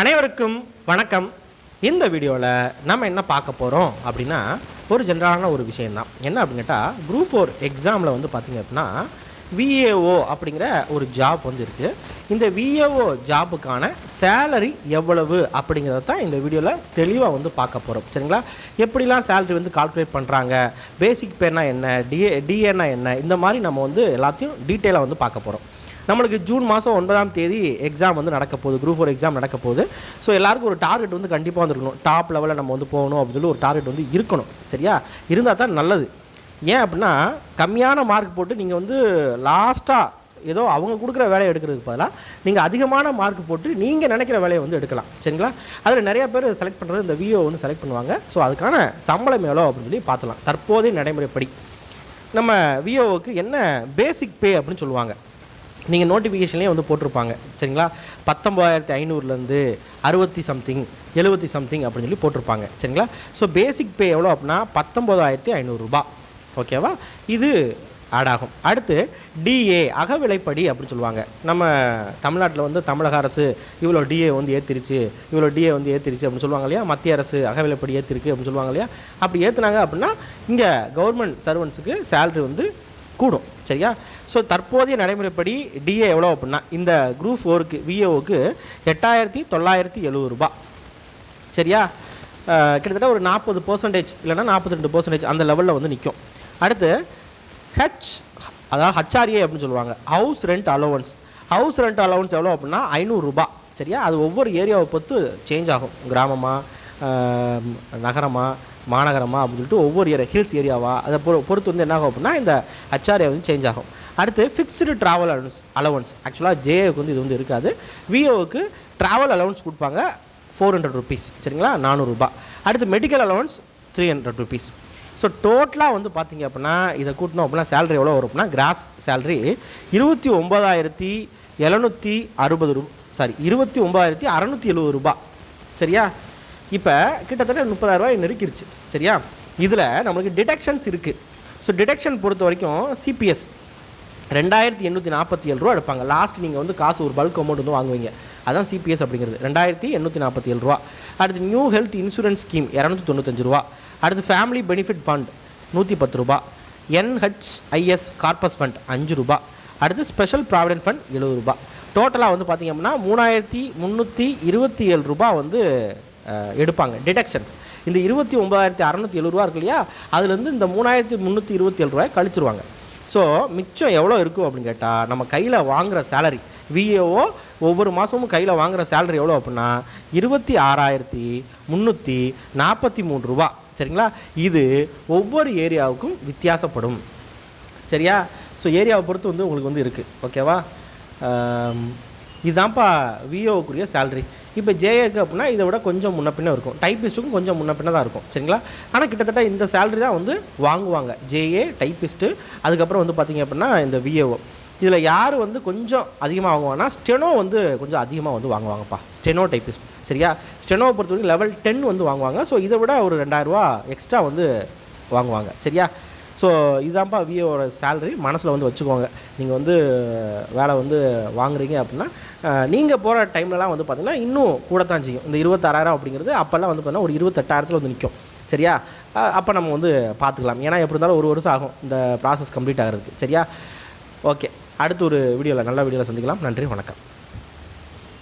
அனைவருக்கும் வணக்கம். இந்த வீடியோவில் நம்ம என்ன பார்க்க போகிறோம் அப்படின்னா ஒரு ஜென்ரலான ஒரு விஷயந்தான் என்ன அப்படின்னு கேட்டால் குரூப் ஃபோர் எக்ஸாமில் வந்து பார்த்திங்க அப்படின்னா விஏஓ அப்படிங்கிற ஒரு ஜாப் வந்து இருக்குது இந்த விஏஓ ஜாபுக்கான சேலரி எவ்வளவு அப்படிங்கிறத தான் இந்த வீடியோவில் தெளிவாக வந்து பார்க்க போகிறோம் சரிங்களா? எப்படிலாம் சேலரி வந்து கால்குலேட் பண்ணுறாங்க பேசிக் பேனா என்ன? டிஏ டிஏனா என்ன? இந்த மாதிரி நம்ம வந்து எல்லாத்தையும் டீட்டெயிலாக வந்து பார்க்க போகிறோம் நம்மளுக்கு ஜூன் மாதம் ஒன்பதாம் தேதி எக்ஸாம் வந்து நடக்க போகுது. குரூப் ஃபோர் எக்ஸாம் நடக்க போகுது. ஸோ எல்லாருக்கும் ஒரு டார்கெட் வந்து கண்டிப்பாக வந்துருக்கணும். டாப் லெவலில் நம்ம வந்து போகணும் அப்படின்னு சொல்லி ஒரு டார்கெட் வந்து இருக்கணும். சரியா? இருந்தால் தான் நல்லது. ஏன் அப்படின்னா கம்மியான மார்க் போட்டு நீங்கள் வந்து லாஸ்ட்டாக ஏதோ அவங்க கொடுக்குற வேலையை எடுக்கிறதுக்கு பதிலாக நீங்கள் அதிகமான மார்க் போட்டு நீங்கள் நினைக்கிற வேலையை வந்து எடுக்கலாம். சரிங்களா? அதில் நிறைய பேர் செலக்ட் பண்ணுறது இந்த விஓ வந்து செலக்ட் பண்ணுவாங்க. ஸோ அதுக்கான சம்பளம் எவ்வளோ அப்படின்னு சொல்லி பார்த்துலாம் தற்போதைய நடைமுறைப்படி நம்ம விஓவுக்கு என்ன பேசிக் பே அப்படின்னு சொல்லுவாங்க. நீங்கள் நோட்டிஃபிகேஷன்லேயே வந்து போட்டிருப்பாங்க. சரிங்களா? பத்தொம்பதாயிரத்தி ஐநூறுலேருந்து அறுபத்தி சம்திங் எழுபத்தி சம்திங் அப்படின்னு சொல்லி போட்டிருப்பாங்க. சரிங்களா? ஸோ பேசிக் பே எவ்வளோ அப்படின்னா பத்தொம்பதாயிரத்தி ஐநூறுரூபா ஓகேவா இது ஆட் ஆகும். அடுத்து டிஏ அகவிலைப்படி அப்படின்னு சொல்லுவாங்க. நம்ம தமிழ்நாட்டில் வந்து தமிழக அரசு இவ்வளோ டிஏ வந்து ஏற்றிருச்சு இவ்வளோ டிஏ வந்து ஏற்றிருச்சு அப்படின்னு சொல்லுவாங்க இல்லையா? மத்திய அரசு அகவிலைப்படி ஏற்றிருக்கு அப்படின்னு சொல்லுவாங்க இல்லையா? அப்படி ஏற்றுனாங்க அப்படின்னா இங்கே கவர்மெண்ட் சர்வன்ஸுக்கு சேல்ரி வந்து கூடும். சரியா? ஸோ தற்போதைய நடைமுறைப்படி டிஏ எவ்வளோ அப்படின்னா இந்த குரூப் ஃபோருக்கு விஏஓக்கு எட்டாயிரத்தி தொள்ளாயிரத்தி எழுபது ரூபா சரியா? கிட்டத்தட்ட ஒரு நாற்பது பர்சன்டேஜ் இல்லைன்னா நாற்பத்தி ரெண்டு பர்சன்டேஜ் அந்த லெவலில் வந்து நிற்கும் அடுத்து ஹெச் அதாவது ஹச்ஆர்ஏ அப்படின்னு சொல்லுவாங்க. House rent allowance house rent allowance எவ்வளோ அப்படின்னா ஐநூறுரூபா சரியா? அது ஒவ்வொரு ஏரியாவை பொறுத்து சேஞ்ச் ஆகும். கிராமமாக நகரமாக மாநகரமாக அப்படின்னு சொல்லிட்டு ஒவ்வொரு ஏரியா ஹில்ஸ் ஏரியாவா அதை பொறு பொறுத்து வந்து என்ன ஆகும் அப்படின்னா இந்த ஹச்ஆர்ஏ வந்து சேஞ்ச் ஆகும். அடுத்து ஃபிக்ஸ்டு ட்ராவல் அலவன்ஸ் அலவன்ஸ் ஆக்சுவலாக ஜேஏவுக்கு வந்து இது வந்து இருக்காது. விஓவுக்கு ட்ராவல் அலவன்ஸ் கொடுப்பாங்க. ஃபோர் ஹண்ட்ரட் ருபீஸ் சரிங்களா? நானூறுரூபா அடுத்து medical allowance three hundred rupees so டோட்டலாக வந்து பார்த்தீங்க அப்படின்னா இதை கூட்டணும் அப்படின்னா சேலரி எவ்வளோ வரும் அப்படின்னா கிராஸ் சேலரி இருபத்தி ஒம்பதாயிரத்தி எழுநூற்றி அறுபது ரூ சாரி இருபத்தி ஒம்பதாயிரத்தி அறநூற்றி எழுபது ரூபா. சரியா? இப்போ கிட்டத்தட்ட முப்பதாயிரரூபா நெருக்கிருச்சு. சரியா? இதில் நம்மளுக்கு டிடெக்ஷன்ஸ் இருக்குது ஸோ டிடெக்ஷன் பொறுத்த வரைக்கும் சிபிஎஸ் ரெண்டாயிரத்தி எண்ணூற்றி நாற்பத்தி ஏழு ரூபா எடுப்பாங்க. லாஸ்ட் நீங்கள் வந்து காசு ஒரு பல்க் அமௌண்ட் வந்து வாங்குவீங்க. அதான் சிபிஎஸ் அப்படிங்கிறது. ரெண்டாயிரத்தி எண்ணூற்றி நாற்பத்தி ஏழு ரூபா. அடுத்து நியூ ஹெல்த் இன்சூரன்ஸ் ஸ்கீம் இரநூத்தி தொண்ணூத்தஞ்சு ரூபா. அடுத்து ஃபேமிலி பெனிஃபிட் ஃபண்ட் நூற்றி பத்து ரூபா. என்ஹெச்ஐஎஸ் கார்பஸ் ஃபண்ட் அஞ்சு ரூபா. அடுத்து ஸ்பெஷல் ப்ராவிடென்ட் ஃபண்ட் எழுபது ரூபா. டோட்டலாக வந்து பார்த்திங்க அப்படின்னா மூணாயிரத்தி முந்நூற்றி இருபத்தி ஏழு ரூபா வந்து எடுப்பாங்க. டிடக்ஷன்ஸ் இந்த இருபத்தி ஒம்பதாயிரத்தி அறநூற்றி எழுபது ரூபா இருக்கு இல்லையா? அதுலேருந்து இந்த மூணாயிரத்தி முந்நூற்றி இருபத்தி ஏழு ரூபாய் கழிச்சிருவாங்க. ஸோ மிச்சம் எவ்வளோ இருக்கும் அப்படின்னு கேட்டால் நம்ம கையில் வாங்குகிற சேலரி விஏஓ ஒவ்வொரு மாதமும் கையில் வாங்குகிற சேலரி எவ்வளோ அப்படின்னா இருபத்தி ஆறாயிரத்தி முந்நூற்றி நாற்பத்தி மூணு ரூபா. சரிங்களா? இது ஒவ்வொரு ஏரியாவுக்கும் வித்தியாசப்படும். சரியா? ஸோ ஏரியாவை பொறுத்து வந்து உங்களுக்கு வந்து இருக்குது ஓகேவா இதுதான்ப்பா விஏஓக்குரிய சேலரி இப்போ ஜேஏக்கு அப்படின்னா இதை விட கொஞ்சம் முன்ன பின்ன இருக்கும். டைப்பிஸ்ட்டுக்கும் கொஞ்சம் முன்ன பின்ன தான் இருக்கும். சரிங்களா? ஆனால் கிட்டத்தட்ட இந்த சேலரி தான் வந்து வாங்குவாங்க. JA typist. அதுக்கப்புறம் வந்து பார்த்திங்க அப்படின்னா இந்த விஏஓ. இதில் யார் வந்து கொஞ்சம் அதிகமாக வாங்குவாங்கன்னா ஸ்டெனோ வந்து கொஞ்சம் அதிகமாக வந்து வாங்குவாங்கப்பா. Steno typist. சரியா? ஸ்டெனோவை பொறுத்த வரைக்கும் லெவல் டென் வந்து வாங்குவாங்க. ஸோ இதை விட ஒரு ரெண்டாயிரரூவா எக்ஸ்ட்ரா வந்து வாங்குவாங்க. சரியா? ஸோ இதுதான்ப்பா விஏவோட சேலரி மனசில் வந்து வச்சுக்கோங்க. நீங்கள் வந்து வேலை வந்து வாங்குறீங்க அப்படின்னா நீங்கள் போகிற டைம்லலாம் வந்து பார்த்தீங்கன்னா இன்னும் கூட தான் செய்யும். இந்த இருபத்தாறாயிரம் அப்படிங்கிறது அப்போல்லாம் வந்து பார்த்தீங்கன்னா ஒரு இருபத்தெட்டாயிரத்தில் வந்து நிற்கும் சரியா? அப்போ நம்ம வந்து பார்த்துக்கலாம் ஏன்னா எப்படி இருந்தாலும் ஒரு வருஷம் ஆகும். இந்த ப்ராசஸ் கம்ப்ளீட் ஆகிறதுக்கு. சரியா? ஓகே அடுத்து ஒரு வீடியோவில் நல்ல வீடியோவில் சந்திக்கலாம். நன்றி வணக்கம்.